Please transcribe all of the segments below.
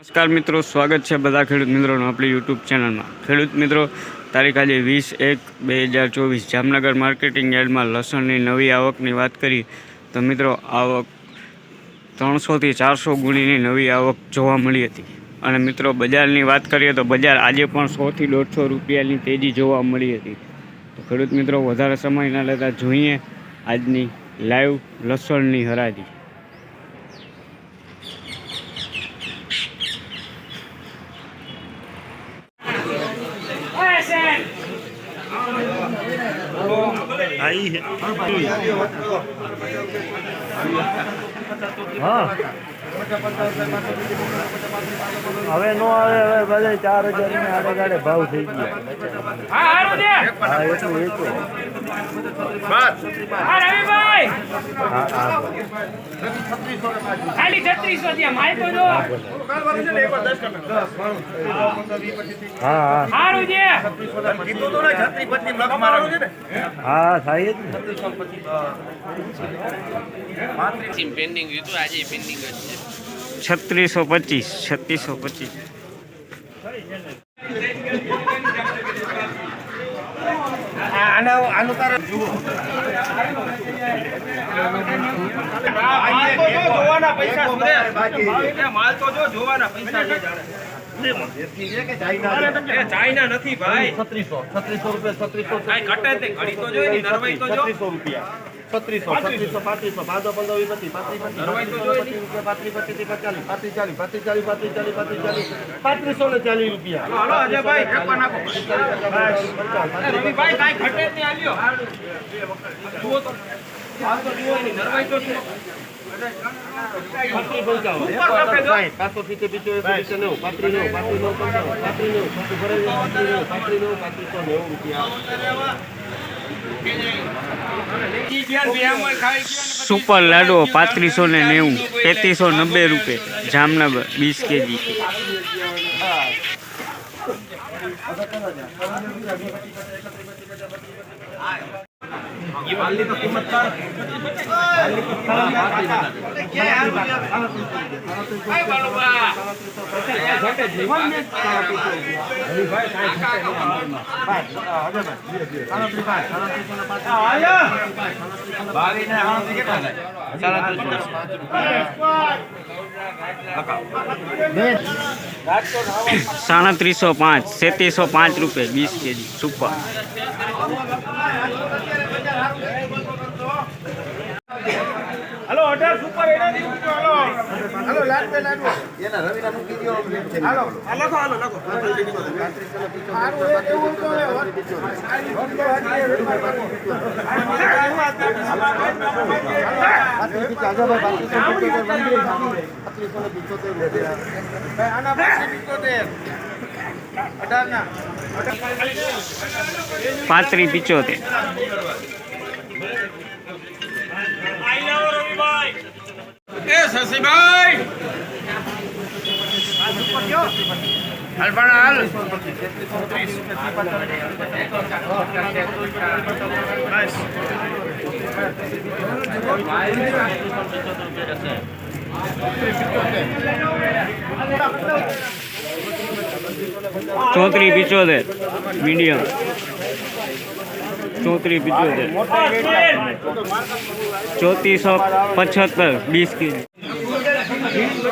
નમસ્કાર મિત્રો, સ્વાગત છે બધા ખેડૂત મિત્રોનું આપણી યુટ્યુબ ચેનલમાં. ખેડૂત મિત્રો, તારીખ આજે વીસ એક બે હજાર ચોવીસ, જામનગર માર્કેટિંગ યાર્ડમાં લસણની નવી આવકની વાત કરી. તો મિત્રો, આવક ત્રણસોથી ચારસો ગુણીની નવી આવક જોવા મળી હતી. અને મિત્રો, બજારની વાત કરીએ તો બજાર આજે પણ સોથી દોઢસો રૂપિયાની તેજી જોવા મળી હતી. તો ખેડૂત મિત્રો, વધારે સમય ન લેતા જોઈએ આજની લાઈવ લસણની હરાજી. હા. હવે નો આવે હવે બધા ચાર હજારની આડે ગાડે ભાવ થઈ ગયા. હા એટલું ખાલી છત્રીસો ત્યાં માલ તો જો. હા હા. સારું છે. હા થાય પેન્ડિંગ હતું આજે પેન્ડિંગ જ છે. છત્રીસો પચીસ છત્રીસો પચીસ. માલ તો જો જોવાના પૈસા ચાઇના નથી ભાઈ. છત્રીસો છત્રીસો રૂપિયા છત્રીસો કાંઈ ઘટે ઘડી તો જોઈ ની નરવાઈ તો જો. છત્રીસો રૂપિયા. છત્રીસો છત્રીસો પાંત્રીસો પાંચસો પંદર વીસ પચીસ પાંત્રીસ પચીસ પાંત્રીસ પચીસ ચાલીસ પાંત્રીસ ચાલીસ પાંત્રીસ ચાલીસ પાંત્રીસ ચાલીસ પાંત્રીસ ચાલીસ પાંત્રીસો ને ચાલીસ રૂપિયા સુપર લાડો પાંત્રીસો ને નેવું તેત્રીસો નબ્બે રૂપે જામનગર વીસ કેજી. સાડત્રીસો પાંચ સેત્રીસો પાંચ રૂપિયા વીસ કેજી સુપર. પાંત્રીસ પિચોતેર. શશીભાઈ હાલ પણ હાલ ચોત્રીસ પિચોતેર મીડિયમ ચોત્રીસ પિચોતેર ચોત્રીસો પચહત્તર વીસ કેજી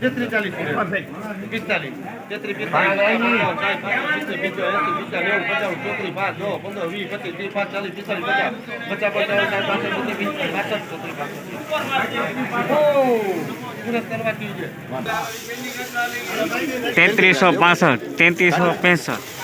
તેત્રીસ ચાલીસ પિસ્તાલીસ તેત્રીસ ચોત્રીસ પાંચ દો પંદર વીસ પચીસ ત્રીસ પાંચ ચાલીસ પિસ્તાલીસ પચાસ પચાસ પચાસ પાસઠ, તેત્રીસો પાસઠ તેત્રીસો પેંસઠ